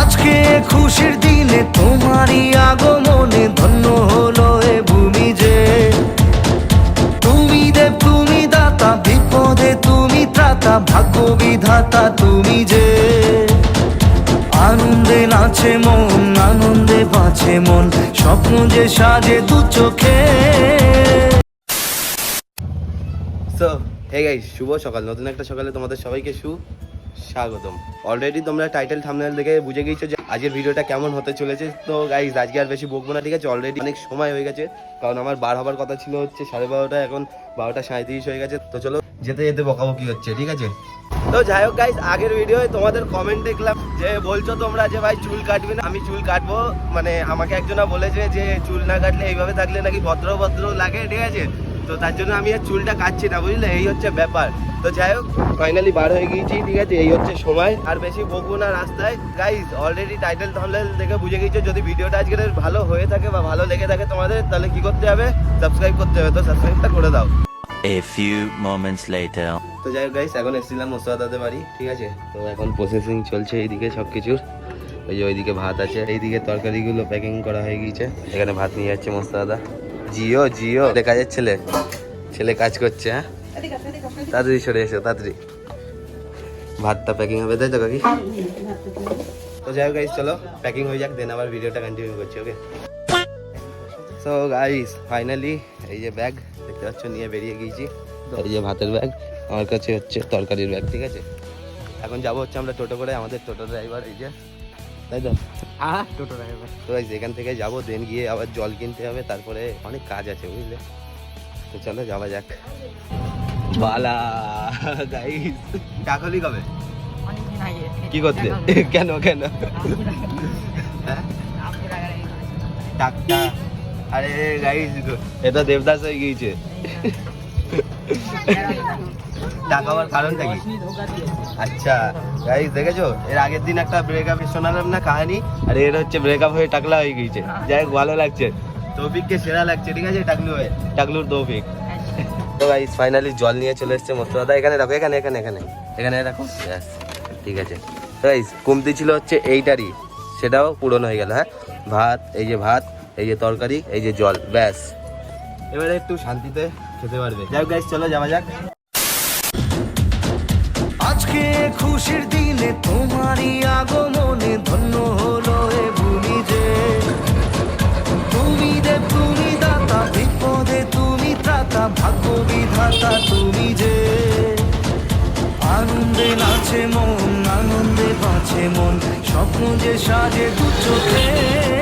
আজকে খুশির দিনে তোমারই আগমনে ধন্য হলো এ ভূমি যে। তুমি দেব, তুমি দাতা, বিপদে তুমি ত্রাতা, ভাগ্য বিধাতা তুমি যে। আনন্দে নাচে মন, আনন্দে বাঁচে মন, স্বপ্ন যে সাজে দু চোখে। হে গাইস শুভ সকাল। নতুন একটা সকালে তোমাদের সবাইকে সু স্বাগতম। অলরেডি তোমরা টাইটেল থাম্বনেল দেখে বুঝে গিয়েছো যে আজকের ভিডিওটা কেমন হতে চলেছে। তো গাইস আজকে আর বেশি বকবো না, ঠিক আছে? অলরেডি অনেক সময় হয়ে গেছে। কারণ আমার বার হবার কথা ছিল হচ্ছে সাড়ে বারোটা, এখন বারোটা সাঁত্রিশ হয়ে গেছে। তো চলো, যেতে যেতে বকাবকি হচ্ছে, ঠিক আছে? তো যাই হোক গাইস আগের ভিডিওয়ে তোমাদের কমেন্ট দেখলাম যে বলছো তোমরা যে ভাই চুল কাটবে না, আমি চুল কাটবো। মানে আমাকে একজনা বলেছে যে চুল না কাটলে এইভাবে থাকলে নাকি ভদ্র ভদ্র লাগে, ঠিক আছে? তো তার জন্য আমি আর চুলটা কাটছি না বুঝলে? এই হচ্ছে ব্যাপার। তো যাই হোক ফাইনালি বার হয়ে গিয়েছি ঠিক আছে? এই হচ্ছে সময়। আর বেশি বকবো না রাস্তায়। গাইজ অলরেডি টাইটেল থামলেল দেখে বুঝে গিয়েছো যদি ভিডিওটা আজকের ভালো হয়ে থাকে বা ভালো লেগে থাকে তোমাদের তাহলে কি করতে হবে? সাবস্ক্রাইব করতে হবে। তো সাবস্ক্রাইবটা করে দাও। A few moments later. তো যাই হোক গাইস এখন এসেছিলাম মোস্তাদাদের বাড়ি ঠিক আছে? তো এখন প্রসেসিং চলছে এইদিকে সব কিছুর ওই যে ওইদিকে ভাত আছে এইদিকে তরকারিগুলো প্যাকিং করা হয়ে গিয়েছে। এখানে ভাত নিয়ে যাচ্ছে মোস্তাদা জিও জিও। কাজের ছেলে। ছেলে কাজ করছে হ্যাঁ? তাড়াতাড়ি সরে এসো, তাড়াতাড়ি। ভাতটা প্যাকিং হবে, তাই তো কাকি? তো যাই হোক গাইস চলো প্যাকিং হয়ে যাক দেন আবার ভিডিওটা কন্টিনিউ করছি ওকে সো গাইস ফাইনালি এই যে ব্যাগ দেখতে পাচ্ছ, নিয়ে বেরিয়ে গিয়েছি। এই যে ভাতের ব্যাগ আমার কাছে হচ্ছে তরকারির ব্যাগ ঠিক আছে? এখন যাব হচ্ছে আমরা টোটো করে, আমাদের টোটো ড্রাইভার এই যে, তাই তো? টোটো ড্রাইভার তো এখান থেকে যাব দেন গিয়ে আবার জল কিনতে হবে তারপরে অনেক কাজ আছে বুঝলে? তো চলো যাওয়া যাক। বালা গাইস টাকলি কবে? কি করতে? কেন কেন? হ্যাঁ? আরে গাইস এটা দেবদাস হয়ে গিয়েছে। হওয়ার কারণটা কি? আচ্ছা গাইস দেখেছ? এর আগের দিন একটা ব্রেকআপ শোনালাম না, কাহিনী? আর এর হচ্ছে ব্রেকআপ হয়ে টাকলা হয়ে গিয়েছে। যাই ভালো লাগছে। তৌফিককে সেরা লাগছে, ঠিক আছে, টাকলু হয়ে? টাকলুর তৌফিক। তো গাইস ফাইনালি জল নিয়ে চলে এসেছে দাদা, এখানে রাখো এখানে এখানে এখানে। এখানে রাখো ব্যাস ঠিক আছে। তো গাইস কমতি ছিল হচ্ছে এইটারই, সেটাও পূরণ হয়ে গেল হ্যাঁ? ভাত, এই যে ভাত, এই যে তরকারি, এই যে জল, ব্যাস। এবারে একটু শান্তিতে খেতে পারবে। যাই হোক গাইস চলো, যাওয়া যাক। আজকে খুশির দিনে তোমারই আগমনে ধন্য হলো এ ভূমি যে। তুমি দেব তুমি দাতা, বিপদে তুমি ত্রাতা, ভাগ্য বিধাতা তুমি যে। আনন্দে নাচে মন, আনন্দে বাঁচে মন, স্বপ্ন যে সাজে দু চোখে।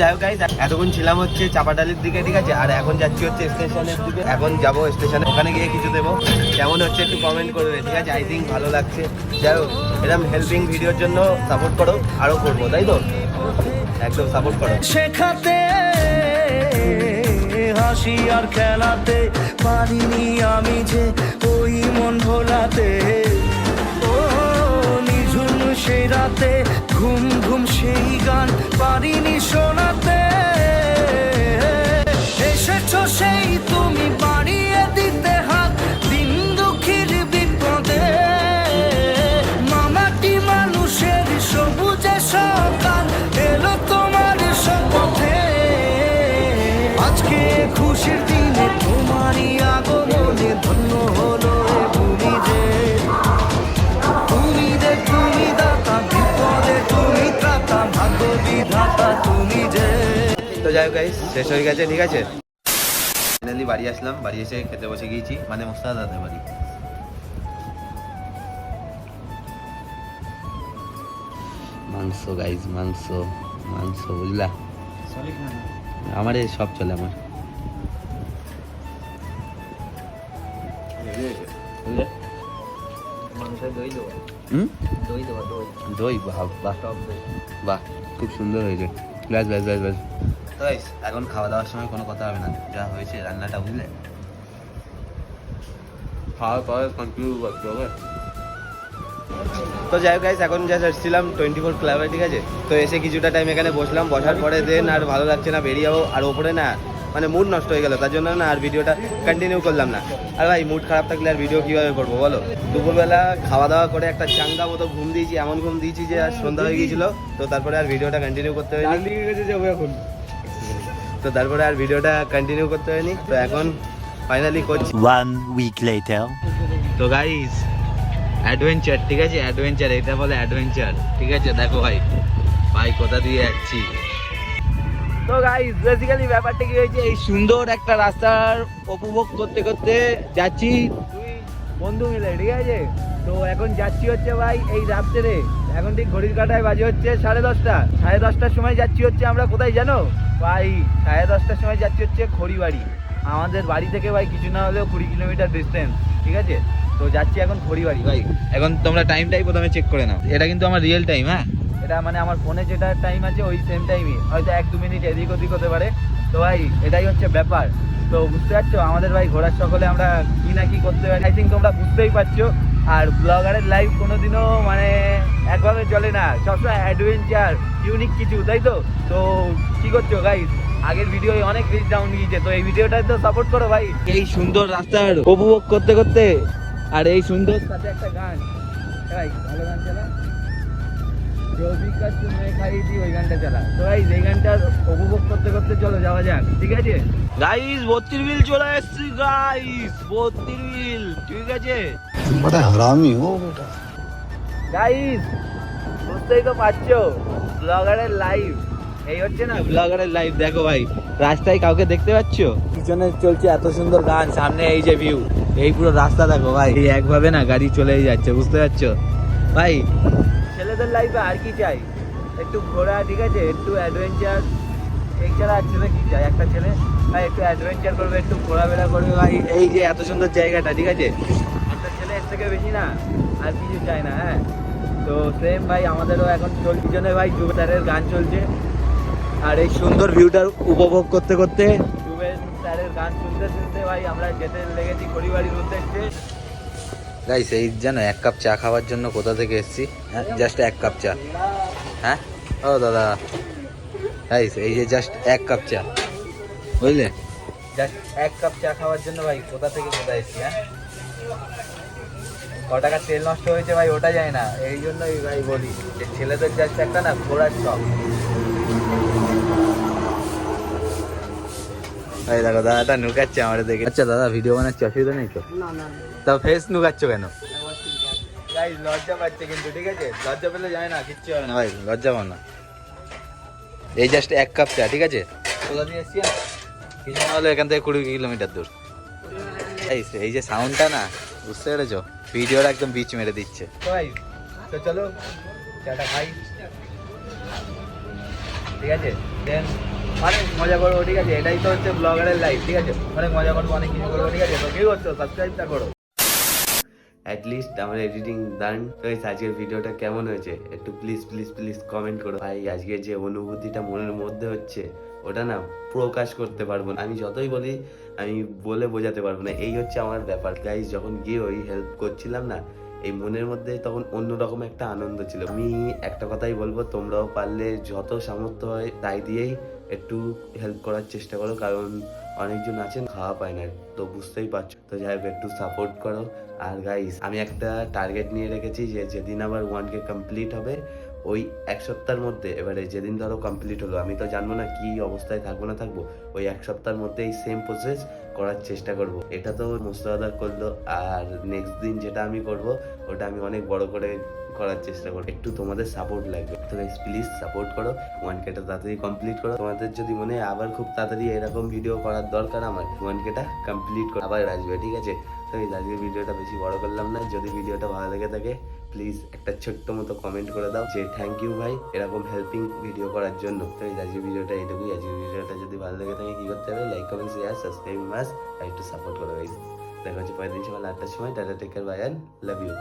যাই হোক এতক্ষণ ছিলাম হচ্ছে চাপাটালির দিকে, ঠিক আছে? আর এখন যাচ্ছি হচ্ছে স্টেশনের দিকে। এখন যাব স্টেশনে। ওখানে গিয়ে কিছু দেবো। কেমন হচ্ছে একটু কমেন্ট করবে, ঠিক আছে? আই থিঙ্ক ভালো লাগছে। যাই হোক, এরকম হেল্পিং ভিডিওর জন্য সাপোর্ট করো আরও করব, তাই তো? একদম সাপোর্ট করো। শেখাতে, হাসি আর খেলাতে পারিনি আমি যে ওই মন ভোলাতে। ও, নিঝুম সেই রাতে ঘুম ঘুম সেই গান পারিনি শোনাতে। যাই হোক guys, শেষ হয়ে গেছে ঠিক আছে? ফাইনালি বাড়ি আসলাম বাড়ি এসে খেতে বসে গিয়েছি মানে মোস্তাদ দাদের বাড়ি। মাংস গাইজ মাংস মাংস বুঝলা? আমার এই সব চলে আমার। দই দেবো। হুম? দই দেবো দই। দই বাহ বাহ। দই। বাহ খুব সুন্দর হয়েছে। ব্যাস ব্যাস ব্যাস ব্যাস। তো এখন খাওয়া দাওয়ার সময় কোনো কথা হবে না। যা হয়েছে রান্নাটা বুঝলে? খাওয়ার পরে কন্টিনিউ করতে হবে। তো যাই হোক এখন যা এসেছিলাম টোয়েন্টি ফোর ক্লাবে ঠিক আছে? তো এসে কিছুটা টাইম এখানে বসলাম। বসার পরে দেন আর ভালো লাগছে না বেরিয়ে যাব। আর ওপরে না মানে মুড নষ্ট হয়ে গেল। তার জন্য না আর ভিডিওটা কন্টিনিউ করলাম না। আর ভাই মুড খারাপ থাকলে আর ভিডিও কীভাবে করব বলো? দুপুরবেলা খাওয়া দাওয়া করে একটা চাঙ্গা মতো ঘুম দিয়েছি এমন ঘুম দিয়েছি যে আর সন্ধ্যা হয়ে গিয়েছিল। তো তারপরে আর ভিডিওটা কন্টিনিউ করতে যাব এখন। তো তারপরে আর ভিডিওটা কন্টিনিউ করতে হয়নি। তো এখন ফাইনালি করছি। ওয়ান উইক লেটার তো গাইস অ্যাডভেঞ্চার ঠিক আছে? অ্যাডভেঞ্চার এটা বলে অ্যাডভেঞ্চার ঠিক আছে? দেখো ভাই ভাই কোথা দিয়ে যাচ্ছি? তো গাইস বেসিক্যালি ব্যাপারটা কি হয়েছে? এই সুন্দর একটা রাস্তার উপভোগ করতে করতে যাচ্ছি। বন্ধু মিলে ঠিক আছে? তো এখন যাচ্ছি হচ্ছে ভাই এই রাত্রে। এখন ঠিক ঘড়ির কাটায় বাজে হচ্ছে সাড়ে দশটা। সাড়ে দশটার সময় যাচ্ছি হচ্ছে আমরা কোথায় জানো? ভাই সাড়ে দশটার সময় যাচ্ছি হচ্ছে খড়িবাড়ি। আমাদের বাড়ি থেকে ভাই কিছু না হলেও কুড়ি কিলোমিটার ডিস্টেন্স ঠিক আছে? তো যাচ্ছি এখন খড়িবাড়ি। ভাই এখন তোমরা টাইমটাই প্রথমে চেক করে নাও। এটা কিন্তু আমার রিয়েল টাইম হ্যাঁ? এটা মানে আমার ফোনে যেটা টাইম আছে ওই সেম টাইমই হয়তো এক দু মিনিট এদিক ওদিক হতে পারে। তো ভাই এটাই হচ্ছে ব্যাপার। তো বুঝতে পারছ? আমাদের ভাই ঘোরার সকলে আমরা কি না কি করতে পারি? আই থিঙ্ক তোমরা বুঝতেই পারছ। আর ব্লগারের লাইফ কোনোদিনও মানে একভাবে চলে না। সবসময় অ্যাডভেঞ্চার ইউনিক কিছু, তাই তো? তো কি করছ গাইস আগের ভিডিও অনেক রিচ ডাউন গিয়েছে। তো এই ভিডিওটা তো সাপোর্ট করো ভাই। এই সুন্দর রাস্তার উপভোগ করতে করতে আর এই সুন্দর সাথে একটা গান। ভাই, ভালো গান চালা চালা। উপভোগ করতে করতে চলো যাওয়া যাক ঠিক আছে? বিল চলে ঠিক আছে? বুঝতেই তো পারছ ব্লগারের লাইফ এই হচ্ছে না? ব্লগারের লাইফ দেখো ভাই রাস্তায় কাউকে দেখতে পাচ্ছ? পিছনে চলছে এত সুন্দর গান সামনে এই যে ভিউ এই পুরো রাস্তা দেখো ভাই একভাবে না গাড়ি চলেই যাচ্ছে বুঝতে পারছ? ভাই ছেলেদের লাইফে আর কি চাই? একটু ঘোরা, ঠিক আছে? একটু অ্যাডভেঞ্চার এই ছাড়া আর ছেলে কি চাই? একটা ছেলে? ভাই, একটু অ্যাডভেঞ্চার করবে, একটু ঘোরাফেরা করবে। ভাই, এই যে এত সুন্দর জায়গাটা, ঠিক আছে? একটা ছেলে এর থেকে বেশি না, আর কিছু চাই না হ্যাঁ? তো সেম ভাই, আমাদেরও এখন চল পিছনে ভাই যুবতারের গান চলছে। আর এই সুন্দর ভিউটার উপভোগ করতে করতে স্যারের গান শুনতে শুনতে ভাই, আমরা যেতে লেগেছি খড়িবাড়ির উদ্দেশ্যে। গাইস এই জানো, এক কাপ চা খাওয়ার জন্য কোথা থেকে এসেছি? হ্যাঁ জাস্ট এক কাপ চা। হ্যাঁ? ও দাদা। গাইস এই যে জাস্ট এক কাপ চা। বুঝলে? জাস্ট এক কাপ চা খাওয়ার জন্য ভাই, কোথা থেকে কোথায় এসেছি হ্যাঁ? ক টাকা তেল নষ্ট হয়েছে ভাই, ওটা যায় না। এই জন্যই ভাই বলি, যে ছেলেদের জাস্ট একটা না ঘোরার শখ। এই দেখো দাদাটা নুকাচ্ছে আমার দেখে আচ্ছা দাদা ভিডিও বানাচ্ছি অসুবিধা নেই তো? না না তা ফেস নুকাচ্ছ কেন? লজ্জা পাচ্ছে কিন্তু ঠিক আছে? লজ্জা পেলে যায় না কিচ্ছু হবে না। ভাই লজ্জা পাও না। এই জাস্ট এক কাপ চা ঠিক আছে? হলে এখান থেকে কুড়ি কিলোমিটার দূর। এই এই যে সাউন্ডটা না বুঝতে পেরেছ? ভিডিওটা একদম বিচ মেরে দিচ্ছে। তো চলো চাটা খাই। ঠিক আছে? দেন অনেক মজা করব, ঠিক আছে? এটাই তো হচ্ছে ব্লগারের লাইফ ঠিক আছে? অনেক মজা করব, অনেক কিছু করব, ঠিক আছে? তো কি করছ? সাবস্ক্রাইবটা করো। অ্যাটলিস্ট আমার এডিটিং ডান তো আজকের ভিডিওটা কেমন হয়েছে? একটু প্লিজ প্লিজ প্লিজ কমেন্ট করো। ভাই, আজকে যে অনুভূতিটা মনের মধ্যে হচ্ছে, ওটা না প্রকাশ করতে পারব না। আমি যতই বলি, আমি বলে বোঝাতে পারব না। এই হচ্ছে আমার ব্যাপার। গাইজ যখন গিয়ে ওই হেল্প করছিলাম না এই মনের মধ্যে তখন অন্যরকম একটা আনন্দ ছিল। আমি একটা কথাই বলব, তোমরাও পারলে যত সামর্থ্য হয় তাই দিয়েই একটু হেল্প করার চেষ্টা করো, কারণ অনেকজন আছেন, খাওয়া পায় না, তো বুঝতেই পারছ। তো যাই হোক, একটু সাপোর্ট করো। আর গাইস আমি একটা টার্গেট নিয়ে রেখেছি যে, যেদিন আবার ওয়ান কে কমপ্লিট হবে ওই এক সপ্তাহের মধ্যে, এবারে যেদিন ধরো কমপ্লিট হলো, আমি তো জানব না কি অবস্থায় থাকব না থাকব, ওই এক সপ্তাহের মধ্যে এই সেম প্রসেস করার চেষ্টা করব। এটা তো মোস্তাদা করল, আর নেক্সট দিন যেটা আমি করব, ওটা আমি অনেক বড় করে করার চেষ্টা করব। একটু তোমাদের সাপোর্ট লাগবে। তো গাইস প্লিজ সাপোর্ট করো ওয়ান কেটা তাড়াতাড়ি কমপ্লিট করো। তোমাদের যদি মনে হয় আবার খুব তাড়াতাড়ি এরকম ভিডিও করার দরকার আমার ওয়ান কেটা কমপ্লিট করো। আবার আসবে, ঠিক আছে? তো এই আজকের ভিডিওটা বেশি বড় করলাম না। যদি ভিডিওটা ভালো লেগে থাকে প্লিজ একটা ছোট্ট মতো কমেন্ট করে দাও যে থ্যাংক ইউ ভাই, এরকম হেল্পিং ভিডিও করার জন্য। তো এই আজকের ভিডিওটা এইটুকুই। আজকের ভিডিওটা যদি ভালো লেগে থাকে, কী করতে হবে? লাইক কমেন্ট শেয়ার সাবস্ক্রাইব মাস আর একটু সাপোর্ট করো ভাই দেখা হচ্ছে পরের দিন সকাল আটটার সময়। Tata take care bye love you